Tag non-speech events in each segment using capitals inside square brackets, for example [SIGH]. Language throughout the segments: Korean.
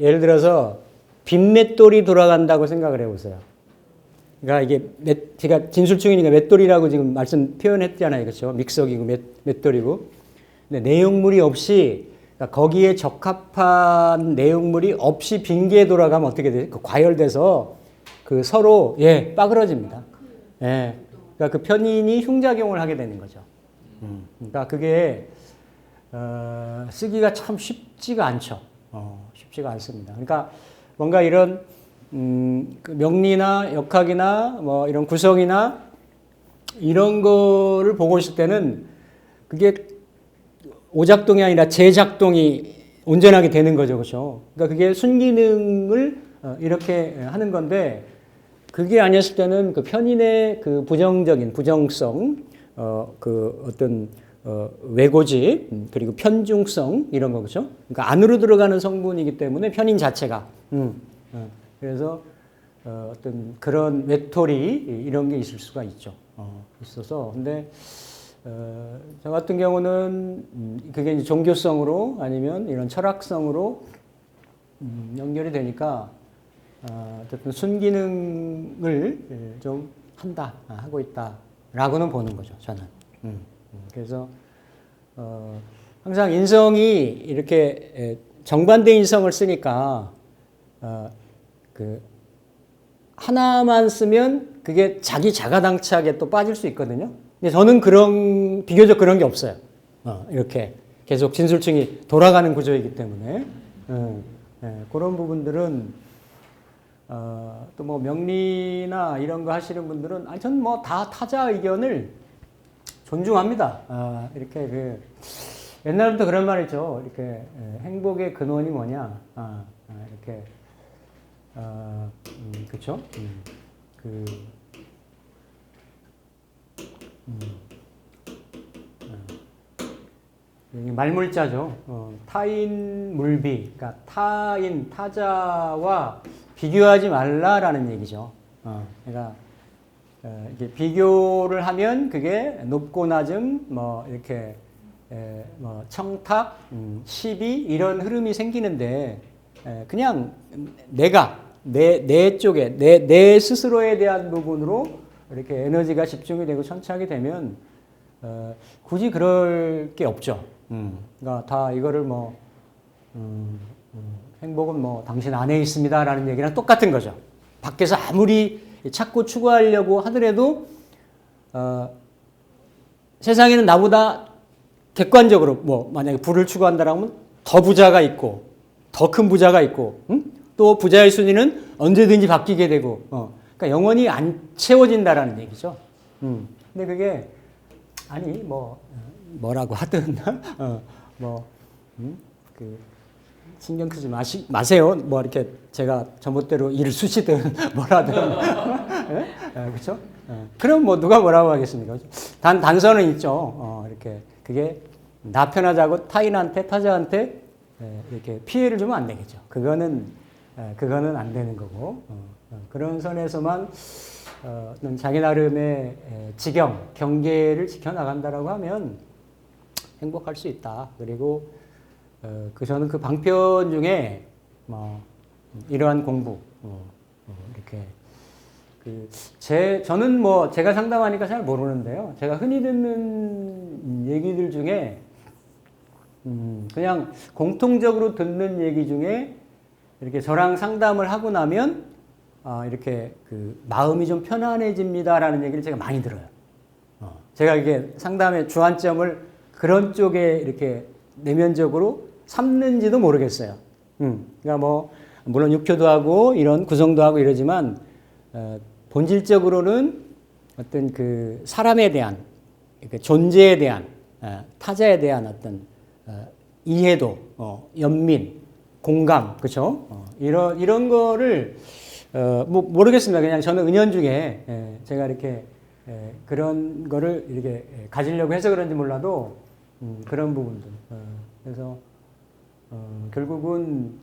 에, 예를 들어서 빈맷돌이 돌아간다고 생각을 해보세요. 그러니까 이게 맷, 제가 진술중이니까 맷돌이라고 지금 말씀 표현했잖아요, 그렇죠? 믹서기고 맷, 맷돌이고. 근데 내용물이 없이 그러니까 거기에 적합한 내용물이 없이 빈기에 돌아가면 어떻게 돼요? 그 과열돼서 그 서로 예 빠그러집니다. 예, 그러니까 그 편인이 흉작용을 하게 되는 거죠. 음, 그러니까 그게 어, 쓰기가 참 쉽지가 않죠. 어, 쉽지가 않습니다. 그러니까 뭔가 이런 음, 그 명리나 역학이나 뭐 이런 구성이나 이런 거를 보고 있을 때는 그게 오작동이 아니라 재작동이 온전하게 되는 거죠, 그렇죠? 그러니까 그게 순기능을 어, 이렇게 하는 건데 그게 아니었을 때는 그 편인의 그 부정적인 부정성, 어, 그 어떤 어, 왜고집 음, 그리고 편중성 이런 거죠. 그러니까 안으로 들어가는 성분이기 때문에 편인 자체가 음, 어, 그래서 어, 어떤 그런 외톨이 이런 게 있을 수가 있죠. 어, 있어서 근데 어, 저 같은 경우는 음, 그게 이제 종교성으로 아니면 이런 철학성으로 음, 연결이 되니까 어, 어쨌든 순기능을 예, 좀 한다 아, 하고 있다라고는 보는 거죠 저는. 음, 음, 그래서 어, 항상 인성이 이렇게 에, 정반대 인성을 쓰니까 어, 그 하나만 쓰면 그게 자기 자가당착에 또 빠질 수 있거든요. 근데 저는 그런 비교적 그런 게 없어요. 어, 이렇게 계속 진술층이 돌아가는 구조이기 때문에 음, 예, 그런 부분들은 어, 또 뭐 명리나 이런 거 하시는 분들은 아니 저는 뭐다 타자 의견을 존중합니다. 아, 이렇게 그 옛날부터 그런 말 있죠. 이렇게 예, 행복의 근원이 뭐냐? 아, 아, 이렇게 어, 음, 그렇죠? 음, 그 음, 말물자죠. 어, 타인 물비, 그러니까 타인 타자와 비교하지 말라라는 얘기죠. 어, 그러니까 어, 이게 비교를 하면 그게 높고 낮음, 뭐 이렇게 에, 뭐 청탁, 음, 시비 이런 흐름이 생기는데 에, 그냥 내가 내, 내 쪽에 내, 내 스스로에 대한 부분으로 이렇게 에너지가 집중이 되고 천착이 되면 어, 굳이 그럴 게 없죠. 음, 그러니까 다 이거를 뭐 음, 음, 행복은 뭐 당신 안에 있습니다라는 얘기랑 똑같은 거죠. 밖에서 아무리 찾고 추구하려고 하더라도 어, 세상에는 나보다 객관적으로 뭐 만약에 부를 추구한다라고 하면 더 부자가 있고 더 큰 부자가 있고 응? 또 부자의 순위는 언제든지 바뀌게 되고 어, 그러니까 영원히 안 채워진다라는 얘기죠. 음. 근데 그게 아니 뭐 뭐라고 하든 [LAUGHS] 어, 뭐 음? 그 신경 쓰지 마시, 마세요. 뭐 이렇게 제가 전봇대로 일을 쑤시든 [LAUGHS] 뭐라든 예? 예, 그렇죠? 예. 그럼 뭐 누가 뭐라고 하겠습니까? 단 단서는 있죠. 어, 이렇게 그게 나 편하자고 타인한테 타자한테 예, 이렇게 피해를 주면 안 되겠죠. 그거는 예, 그거는 안 되는 거고 어, 어, 그런 선에서만 어, 자기 나름의 예, 지경 경계를 지켜 나간다라고 하면 행복할 수 있다. 그리고 어, 그 저는 그 방편 중에 뭐 이러한 공부 어, 어, 이렇게 그 제 저는 뭐 제가 상담하니까 잘 모르는데요. 제가 흔히 듣는 얘기들 중에 음, 그냥 공통적으로 듣는 얘기 중에 이렇게 저랑 상담을 하고 나면 아, 이렇게 그 마음이 좀 편안해집니다라는 얘기를 제가 많이 들어요. 어, 제가 이게 상담의 주안점을 그런 쪽에 이렇게 내면적으로 삼는지도 모르겠어요. 음, 그러니까 뭐 물론 육효도 하고 이런 구성도 하고 이러지만 어, 본질적으로는 어떤 그 사람에 대한 그 존재에 대한 어, 타자에 대한 어떤 어, 이해도, 어, 연민, 공감, 그렇죠? 어, 이런 이런 거를 어, 뭐 모르겠습니다. 그냥 저는 은연 중에 예, 제가 이렇게 예, 그런 거를 이렇게 예, 가지려고 해서 그런지 몰라도 음, 그런 부분들. 어, 그래서 어, 결국은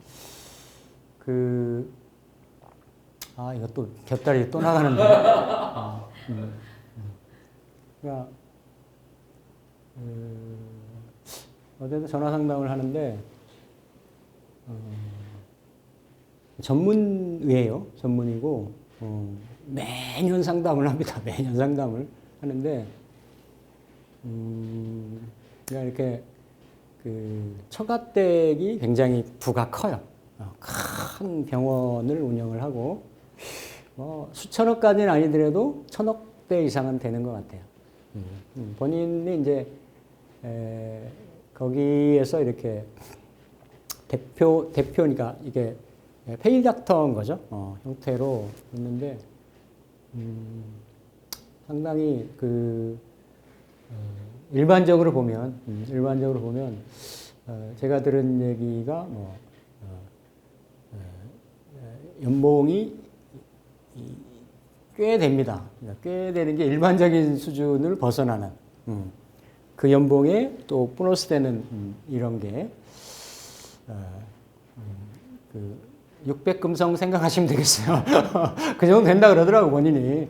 그, 아, 이거 또 곁다리 또 나가는데. 어, [LAUGHS] 음, 음. 그러니까, 그, 어제도 전화 상담을 하는데, 어, 전문의예요. 전문이고 어, 매년 상담을 합니다. [LAUGHS] 매년 상담을 하는데 음, 그러니까 이렇게 그 처가댁이 굉장히 부가 커요. 어, 큰 병원을 운영을 하고 뭐 수천억까지는 아니더라도 천억대 이상은 되는 것 같아요. 음, 음, 본인이 이제 에, 거기에서 이렇게 대표 대표니까 이게 페이 닥터인 거죠. 어, 형태로 있는데 음, 상당히 그 어, 일반적으로 보면 음, 일반적으로 보면 어, 제가 들은 얘기가 뭐 어, 어, 연봉이 이- 꽤 됩니다. 그러니까 꽤 되는 게 일반적인 수준을 벗어나는 음, 그 연봉에 또 보너스 되는 음, 이런 게 어, 음, 그 600금성 생각하시면 되겠어요. [LAUGHS] 그 정도 된다 그러더라고 본인이.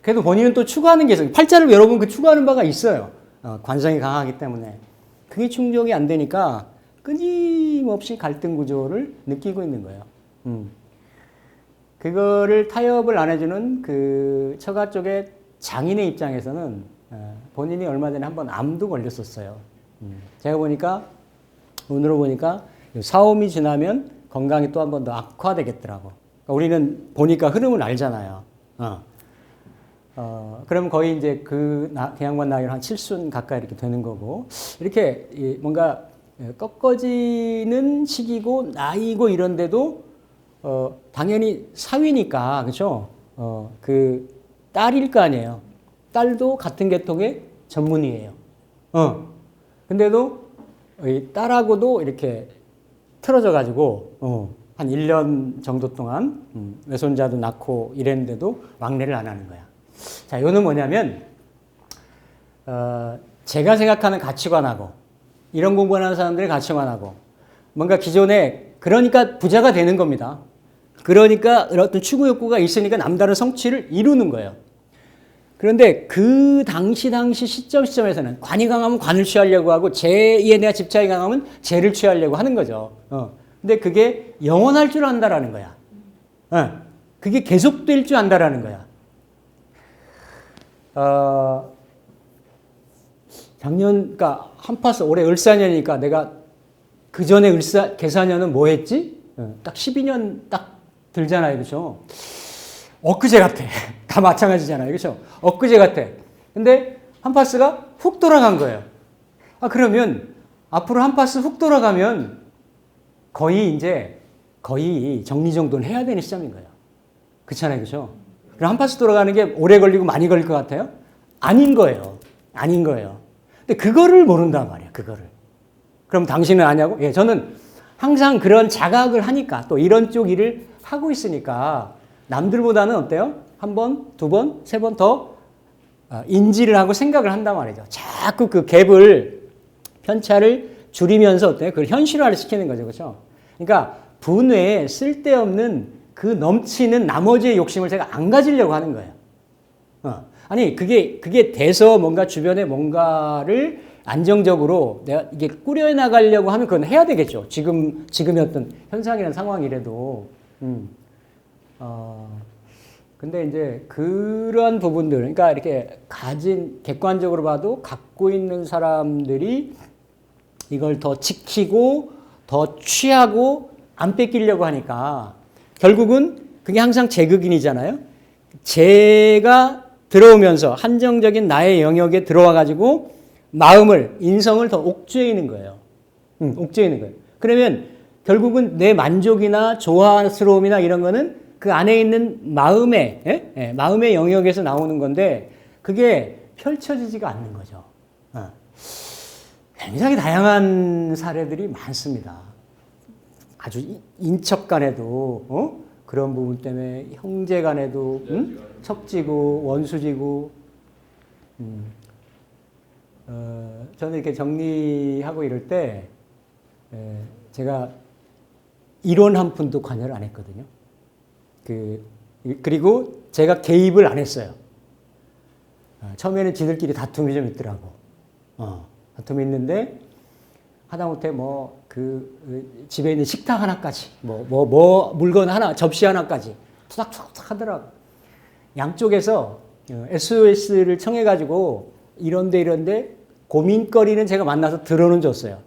어. 그래도 본인은 또 추구하는 게 있어요. 팔자를 여러분 그 추구하는 바가 있어요. 어, 관성이 강하기 때문에 그게 충족이 안 되니까 끊임없이 갈등 구조를 느끼고 있는 거예요. 음. 그거를 타협을 안 해주는 그 처가 쪽의 장인의 입장에서는 어, 본인이 얼마 전에 한번 암도 걸렸었어요. 음. 제가 보니까 오늘로 보니까 사옴이 지나면 건강이 또 한 번 더 악화되겠더라고. 그러니까 우리는 보니까 흐름을 알잖아요. 어. 어, 그럼 거의 이제 그, 나, 그 양반 나이는 한 칠순 가까이 이렇게 되는 거고, 이렇게 이 뭔가 예, 꺾어지는 시기고, 나이고 이런데도, 어, 당연히 사위니까, 그죠? 어, 그, 딸일 거 아니에요. 딸도 같은 계통의 전문의예요. 어. 근데도, 이 딸하고도 이렇게 틀어져 가지고, 어, 한 1년 정도 동안, 음, 외손자도 낳고 이랬는데도 왕래를 안 하는 거야. 자, 이거는 뭐냐면, 어, 제가 생각하는 가치관하고, 이런 공부하는 사람들의 가치관하고, 뭔가 기존에, 그러니까 부자가 되는 겁니다. 그러니까 어떤 추구 욕구가 있으니까 남다른 성취를 이루는 거예요. 그런데 그 당시 당시 시점 시점에서는 관이 강하면 관을 취하려고 하고 재에 대한 집착이 강하면 재를 취하려고 하는 거죠. 어. 근데 그게 영원할 줄 안다라는 거야. 어. 그게 계속될 줄 안다라는 거야. 어, 작년, 그러니까 한파스 올해 을사년이니까 내가 그 전에 을사 계사년은 뭐 했지? 어, 딱 12년 딱 들잖아요, 그렇죠? 엊그제 같아. [LAUGHS] 다 마찬가지잖아요, 그렇죠? 엊그제 같아. 근데 한파스가 훅 돌아간 거예요. 아 그러면 앞으로 한파스 훅 돌아가면 거의 이제 거의 정리 정돈을 해야 되는 시점인 거예요. 그렇잖아요, 그렇죠? 그럼 한파스 돌아가는 게 오래 걸리고 많이 걸릴 것 같아요? 아닌 거예요. 아닌 거예요. 근데 그거를 모른단 말이야, 그거를. 그럼 당신은 아냐고? 예, 저는 항상 그런 자각을 하니까 또 이런 쪽 일을 하고 있으니까 남들보다는 어때요? 한 번, 두 번, 세 번더 어, 인지를 하고 생각을 한단 말이죠. 자꾸 그 갭을 편차를 줄이면서 어때요? 그걸 현실화를 시키는 거죠. 그렇죠? 그러니까 분외에 쓸데없는 그 넘치는 나머지의 욕심을 제가 안 가지려고 하는 거예요. 어. 아니, 그게, 그게 돼서 뭔가 주변에 뭔가를 안정적으로 내가 이게 꾸려 나가려고 하면 그건 해야 되겠죠. 지금, 지금의 어떤 현상이나 상황이라도. 음. 어, 근데 이제 그러한 부분들, 그러니까 이렇게 가진, 객관적으로 봐도 갖고 있는 사람들이 이걸 더 지키고 더 취하고 안 뺏기려고 하니까 결국은 그게 항상 제극인이잖아요. 제가 들어오면서 한정적인 나의 영역에 들어와 가지고 마음을 인성을 더 옥죄이는 거예요. 응, 옥죄이는 거예요. 그러면 결국은 내 만족이나 조화스러움이나 이런 거는 그 안에 있는 마음의 예? 예, 마음의 영역에서 나오는 건데 그게 펼쳐지지가 않는 거죠. 어. 굉장히 다양한 사례들이 많습니다. 아주 인- 인척 간에도 어? 그런 부분 때문에 형제 간에도 응? 척지고 원수지고 음. 어, 저는 이렇게 정리하고 이럴 때 에, 제가 이론 한 푼도 관여를 안 했거든요. 그 그리고 제가 개입을 안 했어요. 어, 처음에는 지들끼리 다툼이 좀 있더라고. 어, 다툼이 있는데 하다못해 뭐 그 집에 있는 식탁 하나까지 뭐뭐 뭐 물건 하나 접시 하나까지 투닥투닥 하더라고. 양쪽에서 SOS를 청해 가지고 이런데 이런데 고민거리는 제가 만나서 들어는 줬어요.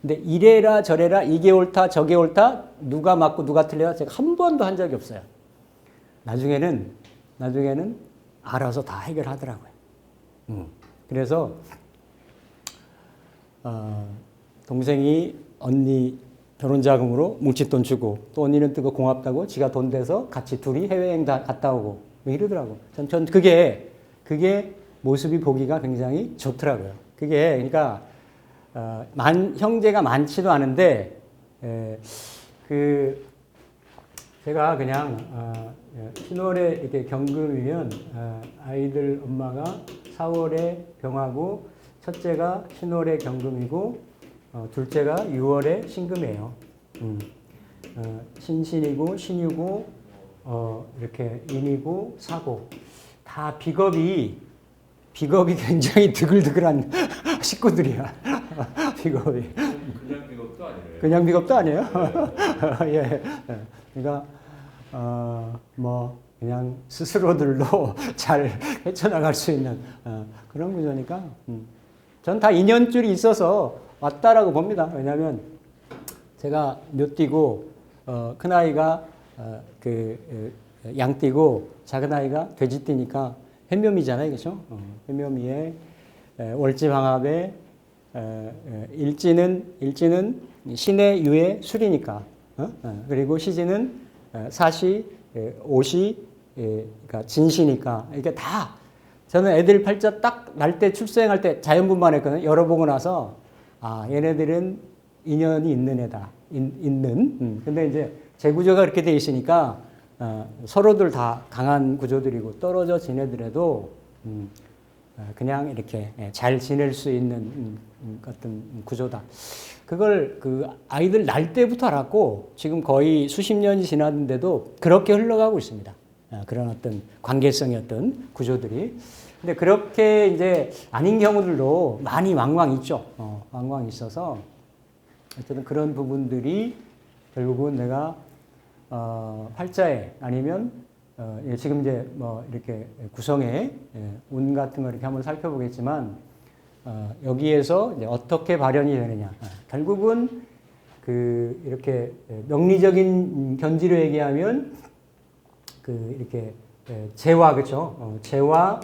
근데 이래라 저래라 이게 옳다 저게 옳다 누가 맞고 누가 틀려라 제가 한 번도 한 적이 없어요. 나중에는 나중에는 알아서 다 해결하더라고요. 음. 그래서 어, 동생이 언니 결혼 자금으로 뭉칫돈 주고 또 언니는 뜨거 고맙다고 지가 돈 대서 같이 둘이 해외여행 다 갔다 오고 뭐 이러더라고. 전, 전 그게 그게 모습이 보기가 굉장히 좋더라고요. 그게 그러니까 어, 만 형제가 많지도 않은데 에, 그 제가 그냥 어, 신월에 이렇게 경금이면 어, 아이들 엄마가 4월에 병하고 첫째가 신월에 경금이고 어, 둘째가 6월에 신금이에요. 음. 어, 신신이고 신유고 어, 이렇게 인이고 사고 다 비겁이 비겁이 굉장히 드글드글한 [LAUGHS] 식구들이야. [LAUGHS] 비겁이. 그냥 비겁도 아니래요. 그냥 비겁도 아니에요. 예. [LAUGHS] 예. 그러니까 어, 뭐 그냥 스스로들도 잘 헤쳐나갈 수 있는 어, 그런 구조니까 음. 전다 인연줄이 있어서 왔다라고 봅니다. 왜냐하면 제가 묘띠고 어, 큰 아이가 어, 그 어, 양띠고 작은 아이가 돼지띠니까 현묘미잖아요, 그렇죠? 어, 현묘미에 에, 월지 방합에 에, 에, 일지는 일지는 신의 유의 술이니까 어? 어, 그리고 시지는 에, 사시 에, 오시 에, 그러니까 진시니까 이게 다 저는 애들 팔자 딱 날 때 출생할 때 자연분만했거든요. 열어보고 나서 아 얘네들은 인연이 있는 애다. 인, 있는. 음. 근데 이제 제 구조가 그렇게 돼 있으니까 어, 서로들 다 강한 구조들이고 떨어져 지내더라도 음, 어, 그냥 이렇게 예, 잘 지낼 수 있는 음, 음, 어떤 구조다. 그걸 그 아이들 날 때부터 알았고 지금 거의 수십 년이 지났는데도 그렇게 흘러가고 있습니다. 아, 그런 어떤 관계성의 어떤 구조들이. 근데 그렇게 이제 아닌 경우들도 많이 왕왕 있죠. 어, 왕왕 있어서 어쨌든 그런 부분들이 결국은 내가 어, 활자에 아니면 어, 예, 지금 이제 뭐 이렇게 구성에 예, 운 같은 거 이렇게 한번 살펴보겠지만 어, 여기에서 이제 어떻게 발현이 되느냐. 아, 결국은 그 이렇게 예, 명리적인 견지로 얘기하면 그 이렇게 예, 재화 그렇죠. 어, 재화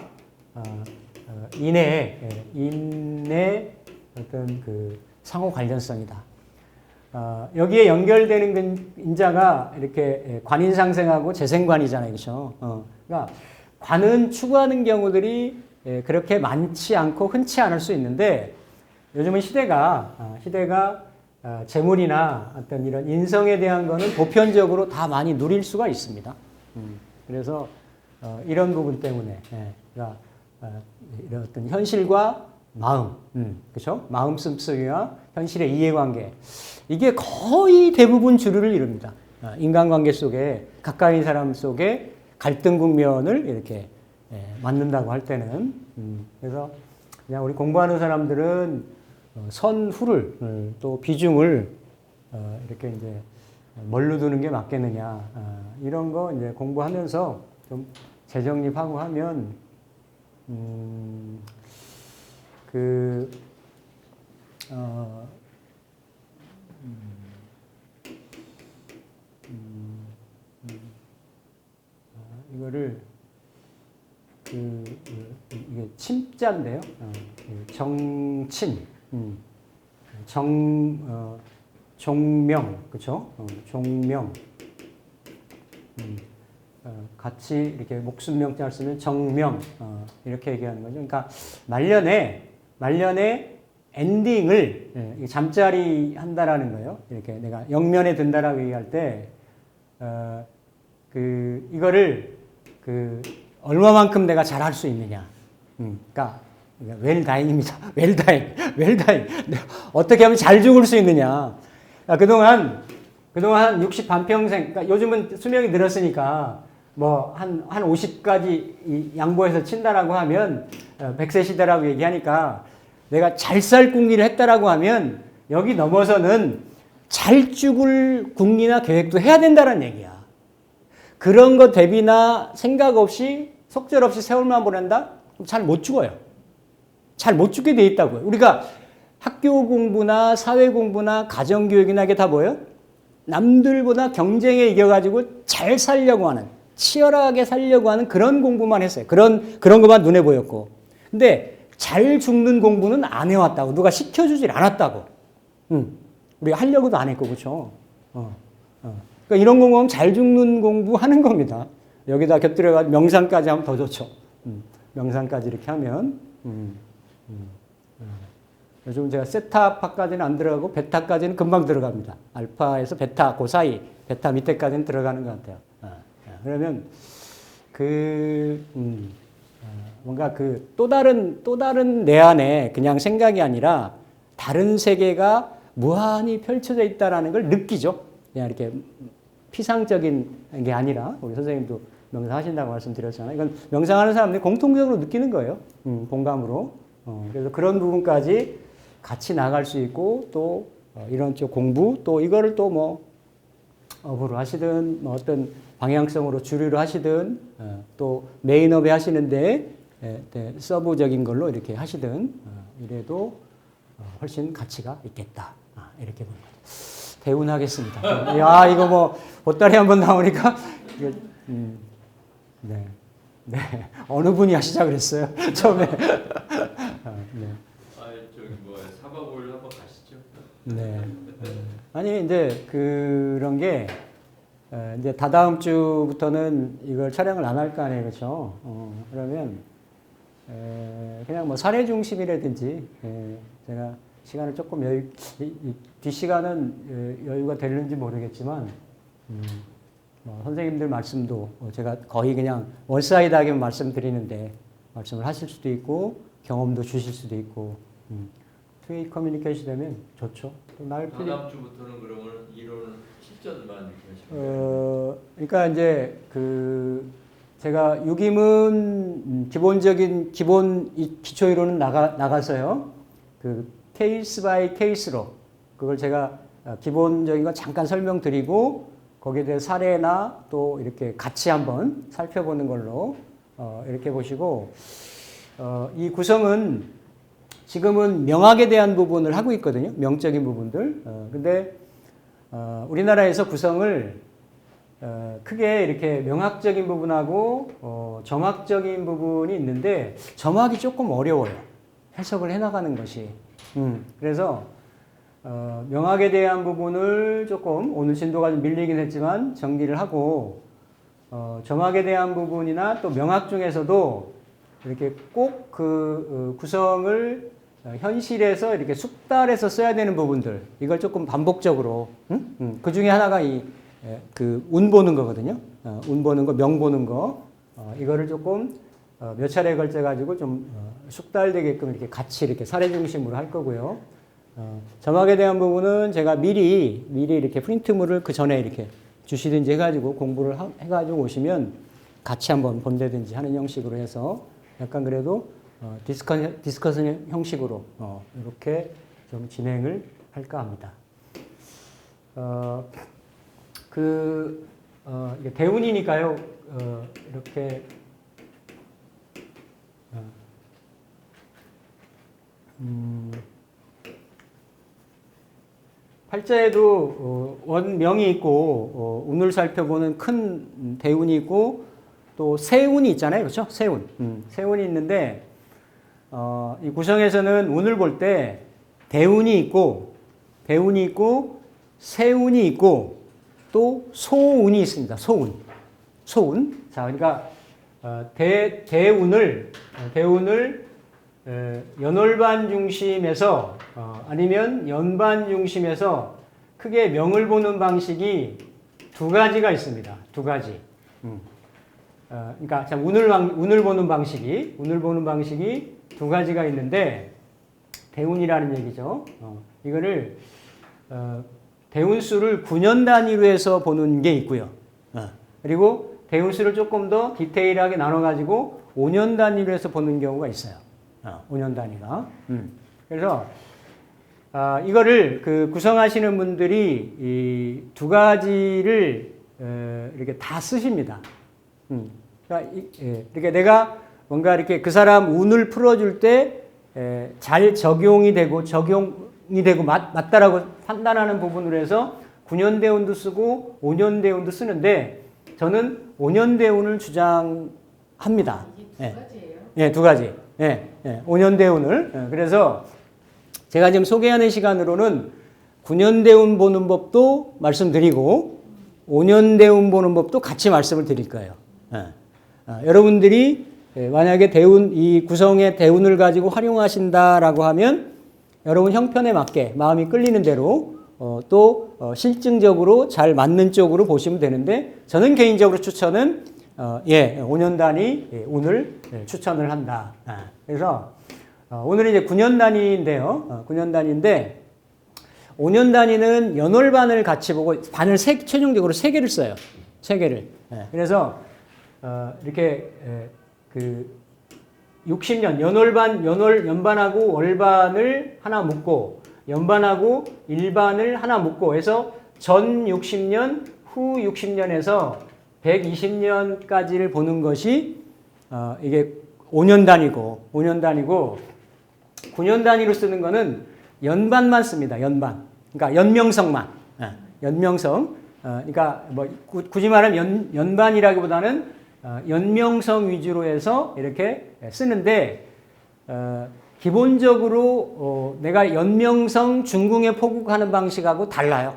인의 예, 인의 어떤 그 상호 관련성이다. 어, 여기에 연결되는 근- 인자가 이렇게 예, 관인상생하고 재생관이잖아요, 그렇죠? 어, 그러니까 관은 추구하는 경우들이 예, 그렇게 많지 않고 흔치 않을 수 있는데 요즘은 시대가 아, 시대가 아, 재물이나 어떤 이런 인성에 대한 거는 보편적으로 다 많이 누릴 수가 있습니다. 음, 그래서 어, 이런 부분 때문에 예, 그러니까 어, 이런 어떤 현실과 마음, 음, 그렇죠? 마음 씀씀이와 현실의 이해관계 이게 거의 대부분 주류를 이룹니다. 어, 인간관계 속에 가까이 사람 속에 갈등 국면을 이렇게 예, 만든다고 할 때는 음, 그래서 그냥 우리 공부하는 사람들은 어, 선후를 음, 또 비중을 어, 이렇게 이제 뭘로 두는 게 맞겠느냐 어, 이런 거 이제 공부하면서 좀 재정립하고 하면 음, 그 어, 음, 음, 음, 아, 이거를 그, 그, 이게 침자인데요. 어, 그 정친, 음, 정, 어, 종명, 그쵸? 어, 종명. 음, 어, 같이 이렇게 목숨 명자를 쓰면 정명, 어, 이렇게 얘기하는 거죠. 그러니까 말년에, 말년에 엔딩을 예, 이 잠자리 한다라는 거예요. 이렇게 내가 영면에 든다라고 얘기할 때, 어, 그, 이거를 그, 얼마만큼 내가 잘할 수 있느냐. 음, 그러니까 웰다잉입니다. 웰다잉, 웰다잉. 어떻게 하면 잘 죽을 수 있느냐. 아, 그동안 그동안 한60 반평생, 그러니까 요즘은 수명이 늘었으니까 뭐 한 한 50까지 양보해서 친다라고 하면 어, 100세 시대라고 얘기하니까 내가 잘 살 궁리를 했다라고 하면 여기 넘어서는 잘 죽을 궁리나 계획도 해야 된다는 얘기야. 그런 거 대비나 생각 없이 속절없이 세월만 보낸다? 잘 못 죽어요. 잘 못 죽게 돼 있다고요. 우리가 학교 공부나 사회 공부나 가정 교육이나 이게 다 뭐예요? 남들보다 경쟁에 이겨가지고 잘 살려고 하는 치열하게 살려고 하는 그런 공부만 했어요. 그런 그런 것만 눈에 보였고. 근데 잘 죽는 공부는 안 해왔다고 누가 시켜주질 않았다고. 응. 우리가 하려고도 안 했고 그렇죠. 어, 어. 그러니까 이런 공부하면 잘 죽는 공부 하는 겁니다. 여기다 곁들여가 명상까지 하면 더 좋죠. 음, 명상까지 이렇게 하면. 음, 음, 음. 요즘 제가 세타파까지는 안 들어가고 베타까지는 금방 들어갑니다. 알파에서 베타 그 사이 베타 밑에까지는 들어가는 것 같아요. 그러면 그 음, 아, 뭔가 그 또 다른 또 다른 내 안에 그냥 생각이 아니라 다른 세계가 무한히 펼쳐져 있다라는 걸 느끼죠. 그냥 이렇게 피상적인 게 아니라 우리 선생님도 명상하신다고 말씀드렸잖아요. 이건 명상하는 사람들이 공통적으로 느끼는 거예요. 음, 공감으로. 어, 그래서 그런 부분까지 같이 나갈 수 있고 또 어, 이런 쪽 공부 또 이거를 또뭐 업으로 하시든 뭐 어떤 방향성으로 주류로 하시든 어, 또 메인업에 하시는데 에, 네, 서브적인 걸로 이렇게 하시든 어, 이래도 어, 훨씬 가치가 있겠다. 아, 이렇게 봅니다. 대운하겠습니다. 야 이거 뭐 보따리 한번 나오니까 음, 네, 네 어느 분이 하시자 그랬어요 [LAUGHS] 처음에. 아, 네. 아 저기 뭐 사바골 한번 가시죠. 네. 아니 이제 그런 게 에, 이제 다다음 주부터는 이걸 촬영을 안 할 거 아니에요, 그렇죠? 어, 그러면 에, 그냥 뭐 사례 중심이라든지 에, 제가 시간을 조금 여유 뒷 시간은 에, 여유가 되는지 모르겠지만 음, 뭐 선생님들 말씀도 어, 제가 거의 그냥 원사이드하게 말씀드리는데 말씀을 하실 수도 있고 경험도 주실 수도 있고 음, 트윗 커뮤니케이션 되면 좋죠. 풀리 다음 주부터는 그러면 이론 실전만 이렇게 어, 그러니까 이제 그 제가 유기문 음, 기본적인 기본 이 기초 이론은 나가 나가서요. 그 케이스 바이 케이스로 그걸 제가 어, 기본적인 건 잠깐 설명드리고 거기에 대해 사례나 또 이렇게 같이 한번 살펴보는 걸로 어, 이렇게 보시고 어, 이 구성은 지금은 명학에 대한 부분을 하고 있거든요. 명적인 부분들. 어, 근데 어, 우리나라에서 구성을 어, 크게 이렇게 명학적인 부분하고 어, 정학적인 부분이 있는데 정학이 조금 어려워요. 해석을 해나가는 것이. 음, 그래서 어, 명학에 대한 부분을 조금 오늘 진도가 좀 밀리긴 했지만 정리를 하고 어, 정학에 대한 부분이나 또 명학 중에서도 이렇게 꼭 그 구성을 어, 현실에서 이렇게 숙달해서 써야 되는 부분들 이걸 조금 반복적으로 음? 음, 그 중에 하나가 이 그 운 보는 거거든요. 어, 운 보는 거, 명 보는 거 어, 이거를 조금 어, 몇 차례에 걸쳐 가지고 좀 어, 숙달되게끔 이렇게 같이 이렇게 사례 중심으로 할 거고요. 어, 점학에 대한 부분은 제가 미리 미리 이렇게 프린트물을 그 전에 이렇게 주시든지 해가지고 공부를 하- 해가지고 오시면 같이 한번 본다든지 하는 형식으로 해서 약간 그래도 어, 디스커, 디스커션 형식으로 어, 이렇게 좀 진행을 할까 합니다. 어, 그 어, 대운이니까요. 어, 이렇게 어, 음, 팔자에도 어, 원명이 있고 어, 운을 살펴보는 큰 대운이 있고 또 세운이 있잖아요, 그렇죠? 세운, 음, 세운이 있는데 어, 이 구성에서는 운을 볼 때 대운이 있고 대운이 있고 세운이 있고 또 소운이 있습니다. 소운, 소운. 자, 그러니까 어, 대 대운을 어, 대운을 에, 연월반 중심에서 어, 아니면 연반 중심에서 크게 명을 보는 방식이 두 가지가 있습니다. 두 가지. 음. 어, 그러니까 참 운을 방- 운을 보는 방식이 운을 보는 방식이 두 가지가 있는데 대운이라는 얘기죠. 어, 이거를 어, 대운수를 9년 단위로 해서 보는 게 있고요. 어, 그리고 대운수를 조금 더 디테일하게 나눠가지고 5년 단위로 해서 보는 경우가 있어요. 어, 5년 단위가. 음. 그래서 아, 이거를 그 구성하시는 분들이 이 두 가지를 어, 이렇게 다 쓰십니다. 음. 그러니까 이, 예, 이렇게 내가 뭔가 이렇게 그 사람 운을 풀어줄 때 잘 적용이 되고 적용이 되고 맞, 맞다라고 판단하는 부분으로 해서 9년 대운도 쓰고 5년 대운도 쓰는데 저는 5년 대운을 주장합니다. 이게 예. 두 가지예요. 예, 두 가지. 예, 예, 5년 대운을. 예, 그래서 제가 지금 소개하는 시간으로는 9년 대운 보는 법도 말씀드리고 5년 대운 보는 법도 같이 말씀을 드릴 거예요. 예. 아, 여러분들이 예, 만약에 대운 이 구성의 대운을 가지고 활용하신다라고 하면 여러분 형편에 맞게 마음이 끌리는 대로 어, 또 어, 실증적으로 잘 맞는 쪽으로 보시면 되는데 저는 개인적으로 추천은 어, 예, 5년 단위 예, 운을 예, 추천을 한다. 아, 그래서 어, 오늘은 이제 9년 단위인데요. 어, 9년 단위인데 5년 단위는 연월반을 같이 보고 반을 세, 최종적으로 세 개를 써요. 세 개를. 예, 그래서 어, 이렇게 예, 그 60년 연월반 연월 연반하고 월반을 하나 묶고 연반하고 일반을 하나 묶고 해서 전 60년 후 60년에서 120년까지를 보는 것이 어, 이게 5년 단위고 5년 단위고 9년 단위로 쓰는 거는 연반만 씁니다. 연반. 그러니까 연명성만. 예, 연명성. 어, 그러니까 뭐 구- 굳이 말하면 연, 연반이라기보다는 어, 연명성 위주로 해서 이렇게 쓰는데 어, 기본적으로 어, 내가 연명성 중궁에 포국하는 방식하고 달라요.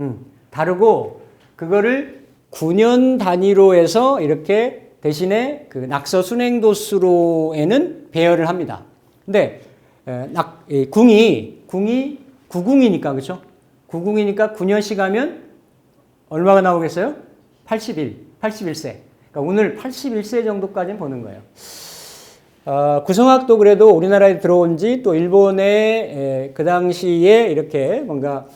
음, 다르고 그거를 9년 단위로 해서 이렇게 대신에 그 낙서 순행 도수로에는 배열을 합니다. 근데 에, 낙, 이 궁이 궁이 구궁이니까 그렇죠? 구궁이니까 9년씩 하면 얼마가 나오겠어요? 81, 81세. 그러니까 오늘 81세 정도까지는 보는 거예요. 어, 구성학도 그래도 우리나라에 들어온 지 또 일본에 에, 그 당시에 이렇게 뭔가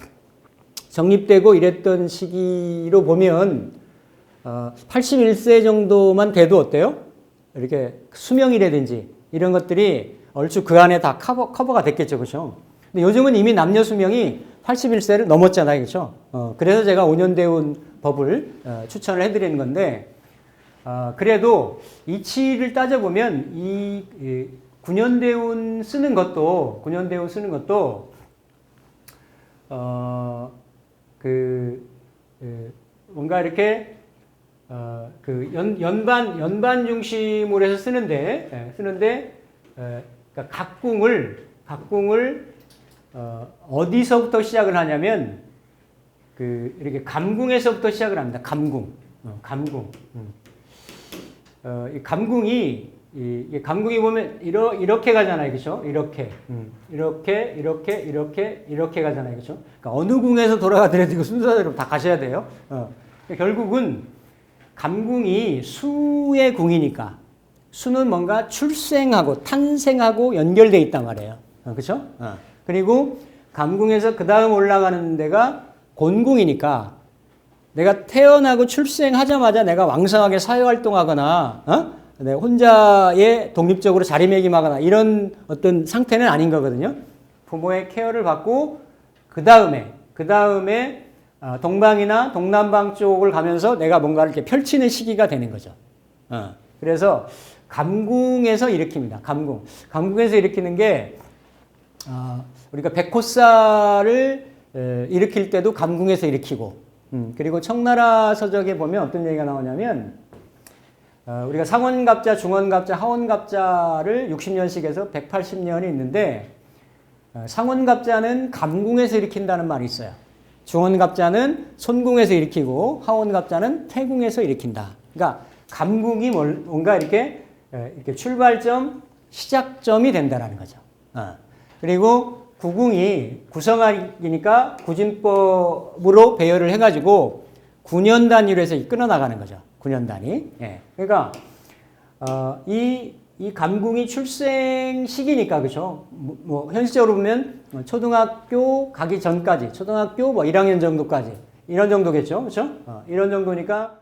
정립되고 이랬던 시기로 보면 어, 81세 정도만 돼도 어때요? 이렇게 수명이라든지 이런 것들이 얼추 그 안에 다 커버, 커버가 됐겠죠. 그죠? 근데 요즘은 이미 남녀 수명이 81세를 넘었잖아요. 그죠? 어, 그래서 제가 5년 대운 법을 어, 추천을 해드리는 건데 어, 그래도 이치를 따져보면 이, 이 9년 대운 쓰는 것도 9년 대운 쓰는 것도 어, 그, 그 뭔가 이렇게 어, 그 연, 연반 연반 중심으로 해서 쓰는데 예, 쓰는데 에, 그러니까 각궁을 각궁을 어, 어디서부터 시작을 하냐면 그 이렇게 감궁에서부터 시작을 합니다. 감궁, 어, 감궁. 음. 어, 이 감궁이 이, 이 감궁이 보면 이러, 이렇게 가잖아요, 그렇죠? 이렇게, 음, 이렇게, 이렇게, 이렇게, 이렇게 가잖아요, 그렇죠? 그러니까 어느 궁에서 돌아가더라도 이거 순서대로 다 가셔야 돼요. 어. 그러니까 결국은 감궁이 수의 궁이니까 수는 뭔가 출생하고 탄생하고 연결돼 있단 말이에요, 어, 그렇죠? 어. 그리고 감궁에서 그 다음 올라가는 데가 곤궁이니까 내가 태어나고 출생하자마자 내가 왕성하게 사회활동하거나, 어? 내가 혼자의 독립적으로 자리매김하거나 이런 어떤 상태는 아닌 거거든요. 부모의 케어를 받고 그 다음에 그 다음에 어, 동방이나 동남방 쪽을 가면서 내가 뭔가를 이렇게 펼치는 시기가 되는 거죠. 어. 그래서 감궁에서 일으킵니다. 감궁. 감궁에서 일으키는 게 어, 우리가 백호사를 에, 일으킬 때도 감궁에서 일으키고 음, 그리고 청나라 서적에 보면 어떤 얘기가 나오냐면 어, 우리가 상원갑자, 중원갑자, 하원갑자를 60년씩 해서 180년이 있는데 어, 상원갑자는 감궁에서 일으킨다는 말이 있어요. 중원갑자는 손궁에서 일으키고 하원갑자는 태궁에서 일으킨다. 그러니까 감궁이 뭘- 뭔가 이렇게 에, 이렇게 출발점, 시작점이 된다라는 거죠. 어. 그리고 구궁이 구성학이니까 구진법으로 배열을 해가지고 9년 단위로 해서 끊어 나가는 거죠. 9년 단위. 예. 그러니까 어, 이, 이 감궁이 출생 시기니까 그죠. 뭐, 뭐 현실적으로 보면 초등학교 가기 전까지 초등학교 뭐 1학년 정도까지 이런 정도겠죠. 그렇죠? 어, 이런 정도니까